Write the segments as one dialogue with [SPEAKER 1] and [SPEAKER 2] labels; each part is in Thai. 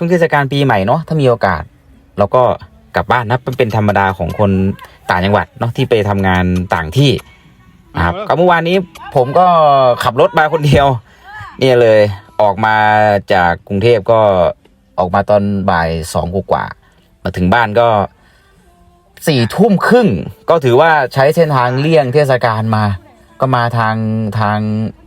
[SPEAKER 1] ช่วงเทศกาลปีใหม่เนาะถ้ามีโอกาส เราก็กลับบ้านนะเป็นเป็นธรรมดาของคนต่างจังหวัดเนาะที่ไปทำงานต่างที่นะครับก็เมื่อวานนี้ผมก็ขับรถมาคนเดียว เนี่ยเลยออกมาจากกรุงเทพก็ออกมาตอนบ่ายสองกว่าๆมาถึงบ้านก็สี่ทุ่มครึ่ง ก็ถือว่าใช้เส้นทางเลี่ยงเทศกาลมา ก็มาทางทาง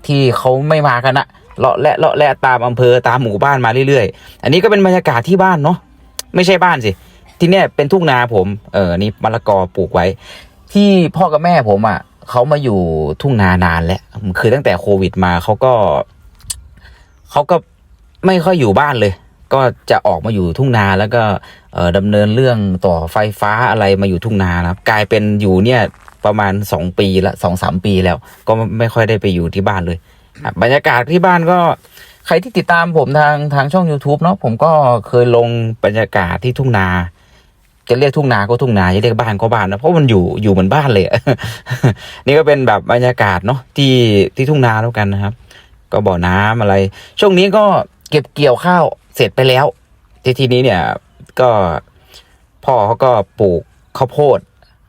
[SPEAKER 1] ที่เขาไม่มากันอะ เลาะและเลาะและตามอำเภอตามหมู่บ้านมาเรื่อยๆ อันนี้ก็เป็นบรรยากาศที่บ้านเนาะไม่ใช่บ้านสิ ที่เนี่ยเป็นทุ่งนาผมเออนี่มะละกอปลูกไว้ ที่พ่อกับแม่ผมอะเขามาอยู่ทุ่งนานานแล้วคือตั้งแต่โควิดมาเขาก็เขาก็ไม่ค่อยอยู่บ้านเลย ก็จะออกมาอยู่ทุ่งนาแล้วก็เออดำเนินเรื่องต่อไฟฟ้าอะไรมาอยู่ทุ่งนานะครับ กลายเป็นอยู่เนี่ยประมาณสองปีละสองสามปีแล้ว ก็ไม่ค่อยได้ไปอยู่ที่บ้านเลย บรรยากาศที่บ้านก็ใครที่ติดตามผมทางทางช่อง YouTube เนาะผมก็เคยลงบรรยากาศที่ทุ่งนา จะเรียกทุ่งนาก็ทุ่งนาจะเรียกบ้านก็บ้านนะเพราะมันอยู่อยู่เหมือนบ้านเลยนี่ก็เป็นแบบบรรยากาศเนาะที่ที่ทุ่งนาแล้วกันนะครับ ก็บ่อน้ำอะไร ช่วงนี้ก็เก็บเกี่ยวข้าวเสร็จไปแล้ว ทีทีนี้เนี่ยก็พ่อเขาก็ปลูกข้าวโพด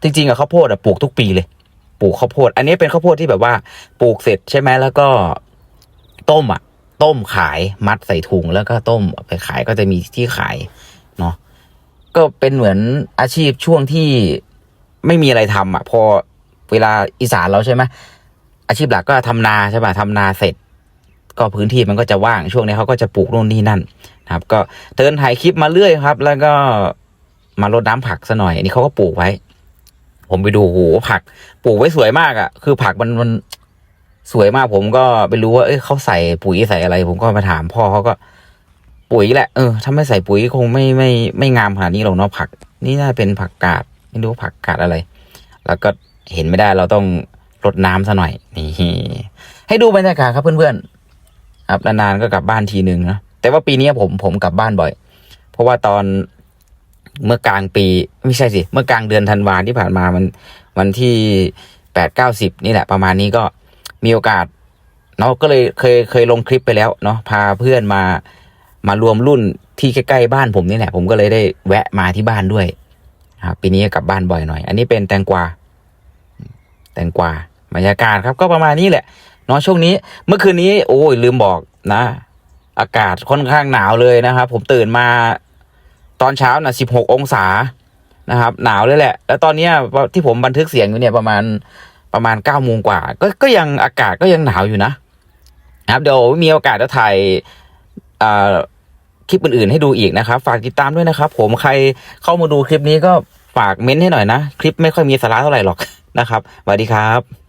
[SPEAKER 1] จริงๆอะข้าวโพดอะปลูกทุกปีเลย ปลูกข้าวโพด อันนี้เป็นข้าวโพดที่แบบว่า ปลูกเสร็จใช่ไหมแล้วก็ ต้มอะ ต้มขายมัดใส่ถุงแล้วก็ต้มไปขายก็จะมีที่ขายเนาะก็เป็นเหมือนอาชีพช่วงที่ไม่มีอะไรทำอะ พอเวลาอีสานเราใช่ไหมอาชีพหลักก็ทำนาใช่ป่ะทำนาเสร็จ ก็พื้นที่มันก็จะว่างช่วงนี้เขาก็จะปลูกโน่นนี่นั่นนะครับ ก็เดินถ่ายคลิปมาเรื่อยครับ แล้วก็มารดน้ำผักซะหน่อยนนี้เขาก็ปลูกไว้ ผมไปดูโอ้โหผัก ปลูกไว้สวยมากอะ่ะ คือผักมันมัน สวยมากผมก็ไปรู้ว่าเอ้ยเขาใส่ปุ๋ยใส่อะไร ผมก็มาถามพ่อเขาก็ ปุ๋ยแหละเออถ้าไม่ใส่ปุ๋ยคงไม่ไม่ไม่งามขนาดนี้หรอกเนาะผัก นี่น่าเป็นผักกาดไม่รู้ผักกาดอะไร แล้วก็เห็นไม่ได้เราต้องรดน้ำซะหน่อยนี่ให้ดูบรรยากาศครับเพื่อนๆครับนานๆก็กลับบ้านทีหนึ่งนะแต่ว่าปีนี้ผมผมกลับบ้านบ่อย เพราะว่าตอนเมื่อกลางปี ไม่ใช่สิ เมื่อกลางเดือนธันวาที่ผ่านมามัน วันที่แปดเก้าสิบนี่แหละ ประมาณนี้ก็ มีโอกาสเนาะก็เลยเคยเคยลงคลิปไปแล้วเนาะพาเพื่อนมามารวมรุ่นที่ใกล้ๆบ้านผมนี่แหละ ผมก็เลยได้แวะมาที่บ้านด้วยครับปีนี้กลับบ้านบ่อยหน่อย อันนี้เป็นแตงกวา แตงกวาบรรยากาศครับ ก็ประมาณนี้แหละเนาะช่วงนี้ เมื่อคืนนี้ โอ้ยลืมบอกนะ อากาศค่อนข้างหนาวเลยนะครับ ผมตื่นมาตอนเช้าน่ะสิบหกองศานะครับ หนาวเลยแหละ แล้วตอนนี้ที่ผมบันทึกเสียงอยู่เนี่ยประมาณ ประมาณเก้าโมงกว่า ก็ก็ยังอากาศก็ยังหนาวอยู่นะ นะครับ เดี๋ยวมีโอกาสจะถ่ายคลิปอื่นๆให้ดูอีกนะครับ ฝากติดตามด้วยนะครับ ผมใครเข้ามาดูคลิปนี้ก็ฝากเม้นต์ให้หน่อยนะ คลิปไม่ค่อยมีสาระเท่าไหร่หรอกนะครับสวัสดีครับ